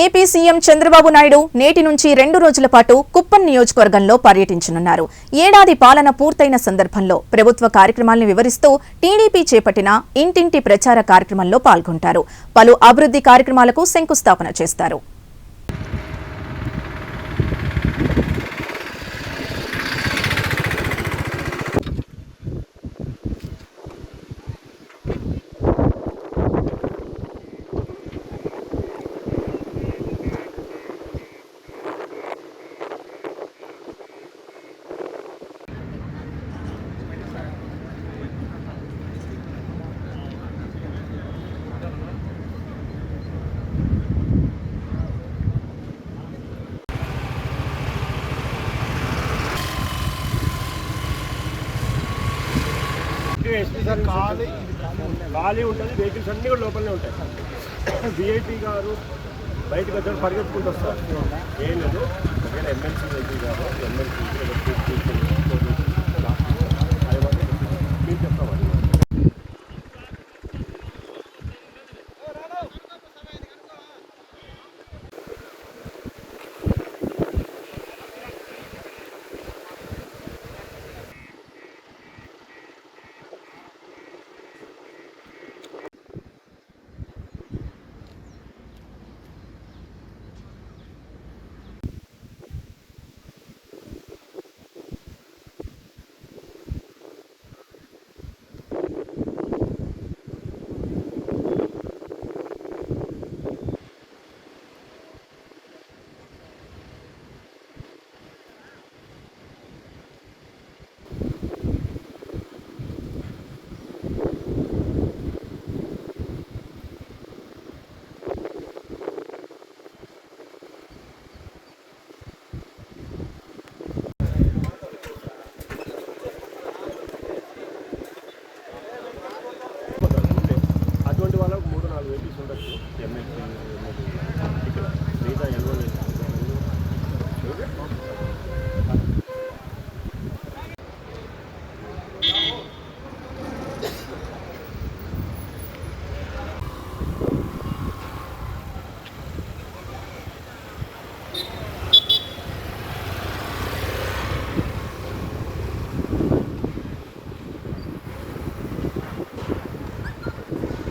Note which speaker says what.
Speaker 1: AP CM Chandrababu Naidu నేటి నుంచి రెండు రోజుల పాటు కుప్పం నియోజకవర్గంలో పర్యటించనున్నారు. ఏడాది పాలన పూర్తయిన సందర్భంలో ప్రభుత్వ కార్యక్రమాల్ని వివరిస్తూ టీడీపీ చేపట్టిన ఇంటింటి ప్రచార కార్యక్రమంలో పాల్గొంటారు. పలు అభివృద్ధి కార్యక్రమాలకు శంకుస్థాపన చేస్తారు.
Speaker 2: ఎస్పీ సార్ ఖాళీ ఖాళీ ఉంటుంది వెహికల్స్ అన్నీ కూడా లోపలనే ఉంటాయి. విఐపి గారు బయటకు వచ్చాడు పరిగెత్తుకుంటూ వస్తారు. ఏం లేదు. ఒకవేళ ఎమ్మెల్సీ వెహికల్ గారు ఎమ్మెల్సీ వాళ్ళకు మూడు నాలుగు వెహికల్స్ ఉండొచ్చు ఎంఎల్సీ ఇక్కడ మిగతా ఎల్ఓ